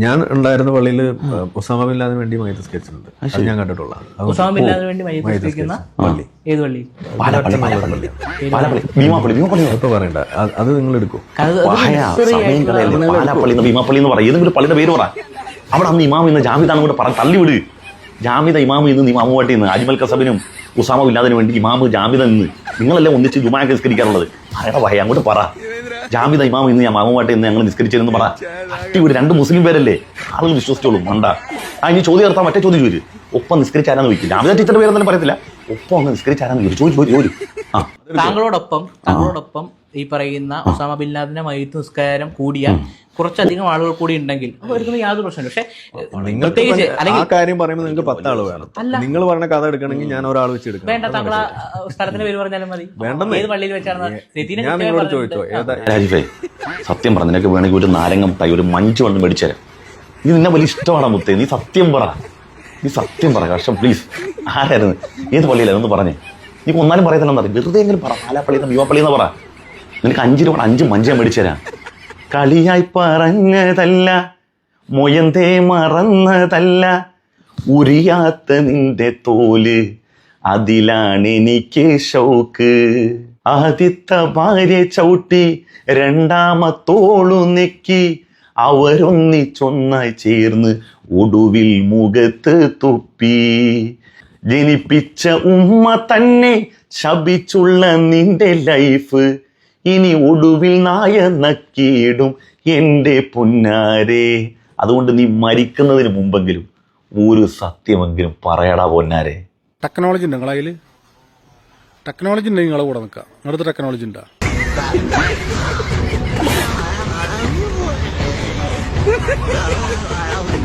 ഞാൻ ഉണ്ടായിരുന്ന പള്ളിയിൽ ഉസാമ ബിൻ ലാദിന് വേണ്ടി മൈത്ര സ്കെച്ചുണ്ട്. അത് ഞാൻ കണ്ടിട്ടുള്ളതാണ്. അത് ഉസാമ ബിൻ ലാദന് വേണ്ടി മയ്യത്ത് വെക്കുന്ന പള്ളി. ഏത് പള്ളി? ഇപ്പൊ പറയണ്ട. അത് നിങ്ങൾ എടുക്കും. ഏതെങ്കിലും പള്ളിയുടെ പേര് പറ. അവിടെ അന്ന് ഇമാം ഇന്ന് ജാമിദാണ് കൂടെ പറ. തള്ളിവിട് ജാമിദ ഇമാം ഇന്ന് ഇമാമുമായിട്ട് ഇന്ന്. അജ്മൽ കസബിനും ഉസാമ ഇല്ലാതിനു വേണ്ടി ഇമാമ് ജാമിത നിന്ന് നിങ്ങളെല്ലാം ഒന്നിച്ച് ജുമാ നിസ്കരിക്കാറുള്ളത്. പറയണ വായ? അങ്ങോട്ട് പറ. ജാമിദ ഇമാം ഇന്ന് ഞാൻ മാമുമായിട്ട് ഇന്ന് ഞങ്ങൾ നിസ്കരിച്ചിരുന്നു പറ. ഒരു രണ്ട് മുസ്ലിം പേരല്ലേ? ആളുകൾ വിശ്വസിച്ചോളൂ. മണ്ട. ആ ഇനി ചോദ്യം നിർത്താൻ മറ്റേ ചോദ്യം ചോദിച്ചു ഒപ്പം നിസ്കരിച്ചാരാന്ന് ചോദിക്കും. ജാമിദ ടീച്ചറുടെ പേരൊന്നും പറയത്തില്ല. ഒപ്പം അങ്ങ് നിസ്കരിച്ചാരാന്ന് ചോദിച്ചു ചോദിച്ചു ചോദിച്ചു താങ്കളോടൊപ്പം താങ്കളോടൊപ്പം ഈ പറയുന്ന ഒസാമ ബിൻ ലാദിന്റെ മയ്യത്ത് നിസ്കാരം കൂടിയ കുറച്ചധികം ആളുകൾ കൂടി ഉണ്ടെങ്കിൽ യാതൊരു പ്രശ്നമില്ല. പക്ഷെ നിങ്ങൾക്ക് പ്രത്യേകിച്ച് അല്ലെങ്കിൽ കാര്യം പറയുമ്പോൾ നിങ്ങൾക്ക് പത്താൾ വേണം. നിങ്ങൾ പറഞ്ഞ കഥ എടുക്കണമെങ്കിൽ ഞാൻ ഒരാൾ വെച്ച് വേണ്ട താങ്കൾ സ്ഥലത്തിന്റെ പേര് പറഞ്ഞാലും മതി. ഏത് പള്ളിയിൽ വെച്ചാണ്? നിതിനെ ഞാൻ നിങ്ങളോട് ചോദിച്ചോ. ഏതാ രാജീവേ സത്യം പറ. നിനക്ക് വേണമെങ്കിൽ ഒരു നാരങ്ങ മുട്ടായി ഒരു മഞ്ച് വണ്ണം മേടിച്ചുതരാം നീ നിന്നെ വലിയ ഇഷ്ടമാണ് മുത്തേ? നീ സത്യം പറ. നീ സത്യം പറ കഷ്ടം പ്ലീസ് ആരായിരുന്നു? ഏത് പള്ളിയിലായിരുന്നു? ഒന്ന് പറഞ്ഞേ. നീ ഒന്നാലും പറയത്തില്ലെന്ന് അറിയാം വെറുതെ എങ്കിലും പറ. പാലാപ്പള്ളി എന്ന് ഭീമാപ്പള്ളി എന്ന് പറ. നിനക്ക് അഞ്ച് രൂപ അഞ്ച് മഞ്ച് ഞാൻ മേടിച്ചുതരാം കളിയായി പറഞ്ഞതല്ല മൊയന്തേ മറന്നതല്ല ഉരിയാത്ത നിന്റെ തോൽ അതിലാണ് എനിക്ക് ഷൗക്ക് ആദ്യത്തെ ഭാര്യ ചവിട്ടി രണ്ടാമത്തോളു നെക്കി. അവരൊന്നിച്ചൊന്നായി ചേർന്ന് ഒടുവിൽ മുഖത്ത് തുപ്പി. ജനിപ്പിച്ച ഉമ്മ തന്നെ ശപിച്ചുള്ള നിന്റെ ലൈഫ്. ഇനി ഒടുവിൽ നായ നക്കിയിടും എന്റെ പൊന്നാരെ. അതുകൊണ്ട് നീ മരിക്കുന്നതിന് മുമ്പെങ്കിലും ഒരു സത്യമെങ്കിലും പറയടാ പൊന്നാരെ. ടെക്നോളജി ഉണ്ട് നിങ്ങളതിൽ ടെക്നോളജി ഉണ്ടെങ്കിൽ നിങ്ങളെ കൂടെ നിൽക്കാം. നിങ്ങളുടെ ടെക്നോളജി ഉണ്ടോ?